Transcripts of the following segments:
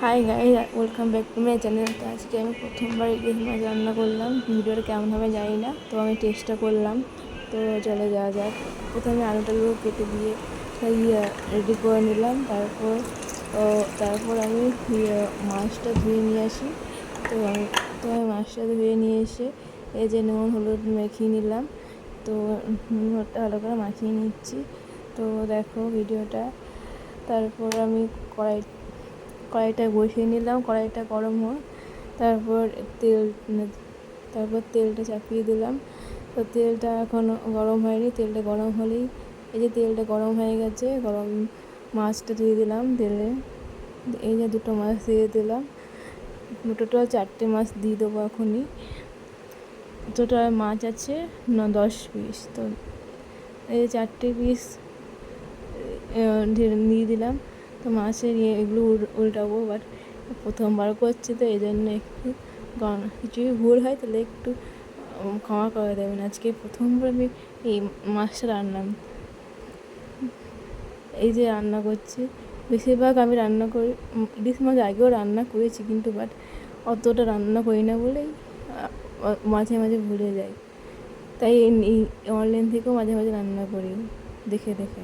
Hi guy welcome back to my channel তো আজকে আমি প্রথমবার ইলিশ মাছ রান্না করলাম। ভিডিওটা কেমন হবে জানি না, তো আমি টেস্টটা করলাম। তো চলে যাওয়া যাক। প্রথমে আলু টালু কেটে দিয়ে রেডি করে নিলাম। তারপর তারপর আমি ইয়ে মাছটা ধুয়ে নিয়ে আসি। তো আমি তো আমি মাছটা ধুয়ে নিয়ে এসে এই যে নুন, হলুদ মেখিয়ে নিলাম। তো নুন, হলুদটা ভালো করে মাখিয়ে নিচ্ছি। তো দেখো ভিডিওটা। তারপর আমি কড়াই কড়াইটা বসিয়ে নিলাম, কড়াইটা গরম হোক। তারপর তেল, তারপর তেলটা চাপিয়ে দিলাম। তো তেলটা এখনও গরম হয়নি, তেলটা গরম হলেই, এই যে তেলটা গরম হয়ে গেছে, গরম মাছটা দিয়ে দিলাম তেলে। এই যে দুটো মাছ দিয়ে দিলাম। টোটাল চারটে মাছ দিয়ে দেবো এখনই। টোটাল মাছ আছে ন, দশ পিস। তো এই চারটে পিস দিয়ে দিলাম। তো মাছের ইয়ে এগুলো উল্টাবো বাট প্রথমবার করছি তো এই জন্য একটু কিছুই ভুল হয় তাহলে একটু ক্ষমা করে দেবেন। আজকে প্রথমবার আমি এই মাছটা রান্না এই যে রান্না করছি, বেশিরভাগ আমি রান্না করি ইলিশ মাছ আগেও রান্না করেছি কিন্তু বাট অতটা রান্না করি না বলেই মাঝে মাঝে ভুলে যাই। তাই অনলাইন থেকেও মাঝে মাঝে রান্না করি, দেখে দেখে।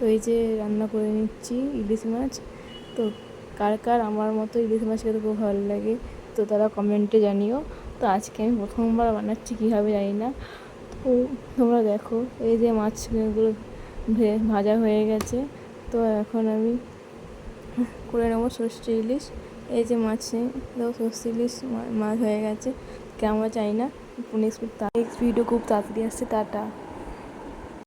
তো এই যে রান্না করে নিচ্ছি ইলিশ মাছ, তো কার কার আমার মতো ইলিশ মাছ খেতে খুব ভালো লাগে, তো তারা কমেন্টে জানিও। তো আজকে আমি প্রথমবার বানাচ্ছি, কীভাবে জানি না। তো তোমরা দেখো, এই যে মাছগুলো ভাজা হয়ে গেছে। তো এখন আমি করে নেব সর্ষে ইলিশ। এই যে মাছে সর্ষে ইলিশ মাছ হয়ে গেছে। কেমন চাই না, নেক্সট ভিডিও খুব তাড়াতাড়ি আসছে, টাটা।